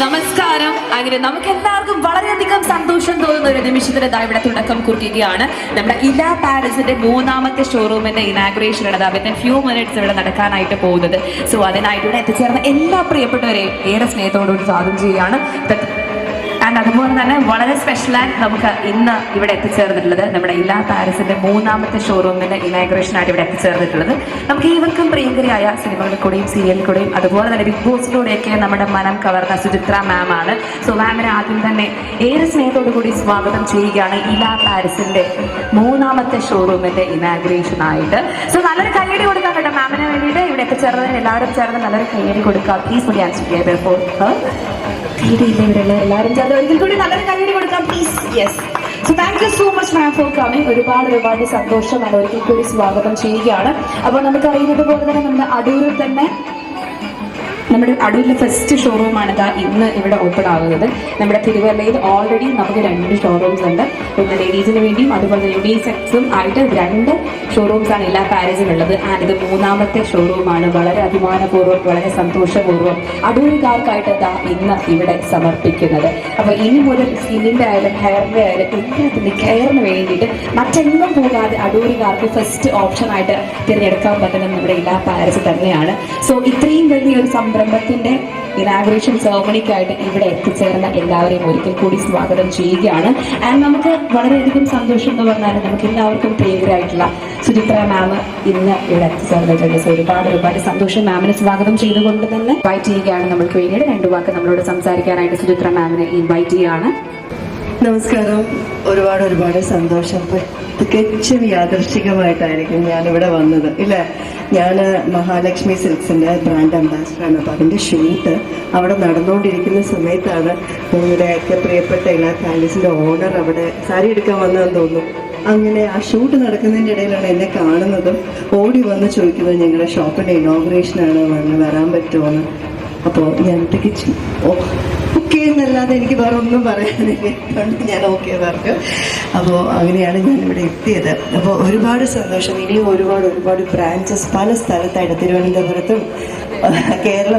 നമസ്കാരം. അങ്ങനെ നമുക്ക് എല്ലാവർക്കും വളരെയധികം സന്തോഷം തോന്നുന്ന ഒരു നിമിഷത്തിന് ഇതാ ഇവിടെ തുടക്കം കുറിക്കുകയാണ്. നമ്മുടെ ഇല പാരീസിന്റെ മൂന്നാമത്തെ ഷോറൂമിന്റെ ഇനാഗ്രേഷൻ ആണ് അവരുടെ ഫ്യൂ മിനിറ്റ്സ് ഇവിടെ നടക്കാനായിട്ട് പോകുന്നത്. സോ അതിനായിട്ട് ഇവിടെ എത്തിച്ചേർന്ന എല്ലാ പ്രിയപ്പെട്ടവരെയും ഏറെ സ്നേഹത്തോടുകൂടി സ്വാഗതം ചെയ്യുകയാണ്. ആൻഡ് അതുപോലെ തന്നെ വളരെ സ്പെഷ്യലായിട്ട് നമുക്ക് ഇന്ന് ഇവിടെ എത്തിച്ചേർന്നിട്ടുള്ളത് നമ്മുടെ ഇല്ലാ താരസിന്റെ മൂന്നാമത്തെ ഷോറൂമിന്റെ ഇനാഗ്രേഷൻ ആയിട്ട് ഇവിടെ എത്തിച്ചേർന്നിട്ടുള്ളത്. നമുക്ക് ഏവർക്കും പ്രിയങ്കരിയായ സിനിമകളിൽ കൂടെയും സീരിയലിൽ കൂടെയും അതുപോലെ തന്നെ ബിഗ് ബോസിലൂടെയൊക്കെ നമ്മുടെ മനം കവർന്ന സുചിത്ര മാം ആണ്. സോ മാമിനെ ആദ്യം തന്നെ ഏറെ സ്നേഹത്തോടു കൂടി സ്വാഗതം ചെയ്യുകയാണ് ഇലാ താരസിന്റെ മൂന്നാമത്തെ ഷോറൂമിന്റെ ഇനാഗ്രേഷൻ ആയിട്ട് സോ നല്ലൊരു കയ്യടി കൊടുക്കാൻ കേട്ടോ മാമിന് വേണ്ടിയിട്ട്. ഇവിടെ എത്തിച്ചേർന്നതിന് എല്ലാവരും ചേർന്ന് നല്ലൊരു കയ്യടി കൊടുക്കാം. പ്ലീസ് ഫോർ കൊടുക്കാം yes so so much for ഒരുപാട് ഒരുപാട് സന്തോഷം ഞാൻ ഒരിക്കൽ കൂടി സ്വാഗതം ചെയ്യുകയാണ്. അപ്പോൾ നമുക്ക് അറിയുന്നത് പോലെ തന്നെ നമ്മുടെ അടൂരിൽ തന്നെ നമ്മുടെ അടൂരിലെ ഫസ്റ്റ് ഷോറൂമാണ് ഇതാ ഇന്ന് ഇവിടെ ഓപ്പൺ ആകുന്നത്. നമ്മുടെ തിരുവല്ലയിൽ ഓൾറെഡി നമുക്ക് രണ്ട് ഷോറൂംസ് ഉണ്ട്. ഒന്ന് ലേഡീസിന് വേണ്ടിയും അതുപോലെ യൂണിസെക്സും ആയിട്ട് രണ്ട് ഷോറൂംസ് ആണ് എല്ലാ പാരീസിനുള്ളത് ആൻഡ് ഇത് മൂന്നാമത്തെ ഷോറൂമാണ് വളരെ അഭിമാനപൂർവം വളരെ സന്തോഷപൂർവം അടൂരുകാർക്കായിട്ട് ഇതാ ഇന്ന് ഇവിടെ സമർപ്പിക്കുന്നത്. അപ്പോൾ ഇനി മുതൽ സ്കിന്നിന്റെ ആയാലും ഹെയറിന്റെ ആയാലും എല്ലാത്തിന്റെ കെയറിന് വേണ്ടിയിട്ട് മറ്റെങ്ങും പോകാതെ അടൂരുകാർക്ക് ഫസ്റ്റ് ഓപ്ഷനായിട്ട് തിരഞ്ഞെടുക്കാൻ പറ്റുന്നത് നമ്മുടെ എല്ലാ പാരീസ് തന്നെയാണ്. സോ ഇത്രയും വലിയൊരു സംരംഭത്തിന്റെ ഇനാഗ്രേഷൻ സെറമണിക്കായിട്ട് ഇവിടെ എത്തിച്ചേർന്ന എല്ലാവരെയും ഒരിക്കൽ കൂടി സ്വാഗതം ചെയ്യുകയാണ്. ആൻഡ് നമുക്ക് വളരെയധികം സന്തോഷം എന്ന് പറഞ്ഞാൽ നമുക്ക് എല്ലാവർക്കും പ്രിയരായിട്ടുള്ള സുചിത്ര മാം ഇന്ന് ഇവിടെ എത്തിച്ചേർന്നിട്ടുണ്ട്. സോ ഒരുപാട് ഒരുപാട് സന്തോഷം മാമിനെ സ്വാഗതം ചെയ്തുകൊണ്ട് തന്നെ ഇൻവൈറ്റ് ചെയ്യുകയാണ്. നമ്മൾക്ക് വേണ്ടിയിട്ട് രണ്ടു വാക്ക് നമ്മളോട് സംസാരിക്കാനായിട്ട് സുചിത്ര മാമിനെ ഇൻവൈറ്റ് ചെയ്യുകയാണ് നമസ്കാരം. ഒരുപാട് ഒരുപാട് സന്തോഷം. തികച്ചും ഞാൻ ഞാനിവിടെ വന്നത് ഇല്ല? ഞാൻ മഹാലക്ഷ്മി സിൽക്സിന്റെ ബ്രാൻഡ് അംബാസിഡറാണ് അപ്പൊ അതിന്റെ ഷൂട്ട് അവിടെ നടന്നുകൊണ്ടിരിക്കുന്ന സമയത്താണ് നിങ്ങളുടെയൊക്കെ പ്രിയപ്പെട്ട എല്ലാ പാലസിന്റെ ഓണർ അവിടെ സാരി എടുക്കാൻ വന്നതെന്ന് തോന്നുന്നു. അങ്ങനെ ആ ഷൂട്ട് നടക്കുന്നതിന്റെ ഇടയിലാണ് എന്നെ കാണുന്നതും ഓടി വന്ന് ചോദിക്കുന്നത് ഞങ്ങളുടെ ഷോപ്പിന്റെ ഇനോഗ്രേഷനാണ് വന്ന് വരാൻ പറ്റുമോ അപ്പോൾ ഞാൻ തികച്ചും ഓ ഓക്കെ എന്നല്ലാതെ എനിക്ക് വേറെ ഒന്നും പറയാനില്ല. ഞാൻ ഓക്കെ പറഞ്ഞു. അപ്പോൾ അങ്ങനെയാണ് ഞാൻ ഇവിടെ എത്തിയത്. അപ്പോൾ ഒരുപാട് സന്തോഷം. ഇനിയും ഒരുപാട് ഒരുപാട് ബ്രാഞ്ചസ് പല സ്ഥലത്തായിട്ട് തിരുവനന്തപുരത്തും കേരള